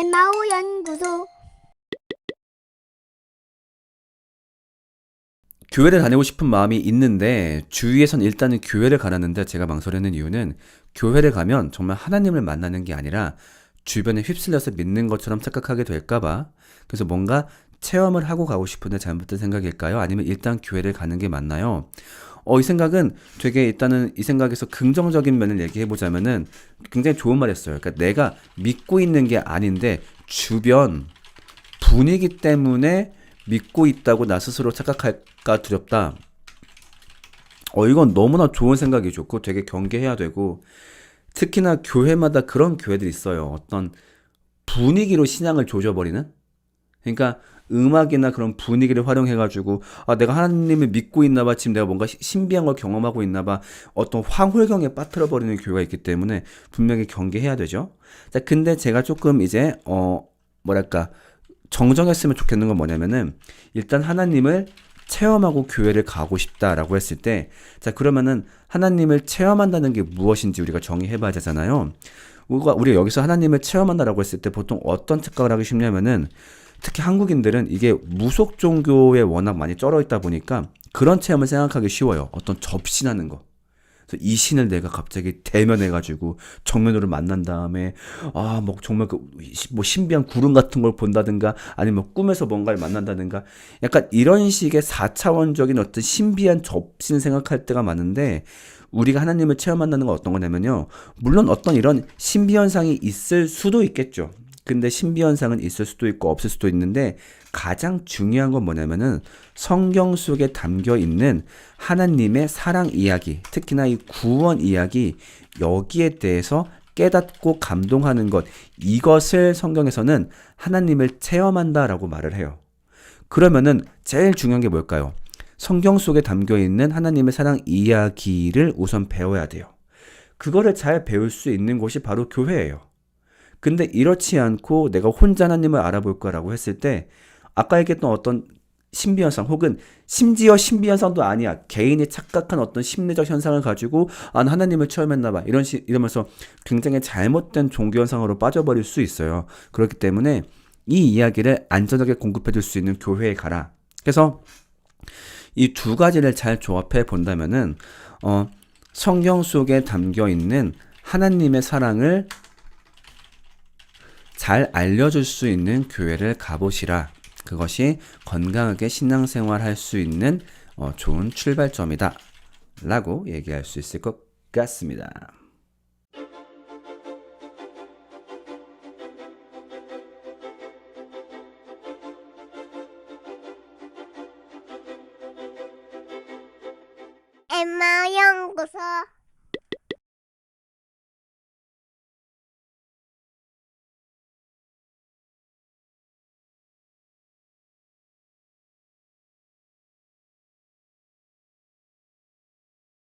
연구소 교회를 다니고 싶은 마음이 있는데 주위에선 일단은 교회를 가라는데 제가 망설이는 이유는 교회를 가면 정말 하나님을 만나는 게 아니라 주변에 휩쓸려서 믿는 것처럼 착각하게 될까봐 그래서 뭔가 체험을 하고 가고 싶은데 잘못된 생각일까요? 아니면 일단 교회를 가는 게 맞나요? 어, 이 생각은 되게 일단은 이 생각에서 긍정적인 면을 얘기해 보자면은 굉장히 좋은 말이었어요. 그러니까 내가 믿고 있는 게 아닌데 주변 분위기 때문에 믿고 있다고 나 스스로 착각할까 두렵다. 어, 이건 너무나 좋은 생각이죠. 그거 되게 경계해야 되고, 특히나 교회마다 그런 교회들이 있어요. 어떤 분위기로 신앙을 조져버리는? 그러니까 음악이나 그런 분위기를 활용해가지고, 아, 내가 하나님을 믿고 있나 봐. 지금 내가 뭔가 시- 신비한 걸 경험하고 있나 봐. 어떤 황홀경에 빠뜨려 버리는 교회가 있기 때문에 분명히 경계해야 되죠. 자, 근데 제가 조금 이제, 어, 뭐랄까, 정정했으면 좋겠는 건 뭐냐면은 일단 하나님을 체험하고 교회를 가고 싶다라고 했을 때 자 그러면은 하나님을 체험한다는 게 무엇인지 우리가 정의해 봐야 되잖아요. 우리가 우리가 여기서 하나님을 체험한다라고 했을 때 보통 어떤 착각을 하기 쉽냐면은 특히 한국인들은 이게 무속 종교에 워낙 많이 쩔어 있다 보니까 그런 체험을 생각하기 쉬워요. 어떤 접신하는 거. 그래서 이 신을 내가 갑자기 대면해가지고 정면으로 만난 다음에 아 뭐 정말 그 뭐 신비한 구름 같은 걸 본다든가 아니면 뭐 꿈에서 뭔가를 만난다든가 약간 이런 식의 4차원적인 어떤 신비한 접신 생각할 때가 많은데 우리가 하나님을 체험한다는 건 어떤 거냐면요 물론 어떤 이런 신비 현상이 있을 수도 있겠죠 근데 신비 현상은 있을 수도 있고 없을 수도 있는데 가장 중요한 건 뭐냐면은 성경 속에 담겨 있는 하나님의 사랑 이야기, 특히나 이 구원 이야기 여기에 대해서 깨닫고 감동하는 것 이것을 성경에서는 하나님을 체험한다라고 말을 해요. 그러면은 제일 중요한 게 뭘까요? 성경 속에 담겨 있는 하나님의 사랑 이야기를 우선 배워야 돼요. 그거를 잘 배울 수 있는 곳이 바로 교회예요. 근데 이렇지 않고 내가 혼자 하나님을 알아볼 거라고 했을 때 아까 얘기했던 어떤 신비 현상 혹은 심지어 신비 현상도 아니야. 개인이 착각한 어떤 심리적 현상을 가지고 아나 하나님을 체험했나 봐. 이런 식 이러면서 굉장히 잘못된 종교 현상으로 빠져버릴 수 있어요. 그렇기 때문에 이 이야기를 안전하게 공급해 줄 수 있는 교회에 가라. 그래서 이 두 가지를 잘 조합해 본다면은 어 성경 속에 담겨 있는 하나님의 사랑을 잘 알려줄 수 있는 교회를 가보시라. 그것이 건강하게 신앙생활 할 수 있는 어, 좋은 출발점이다. 라고 얘기할 수 있을 것 같습니다. 엠마 연구소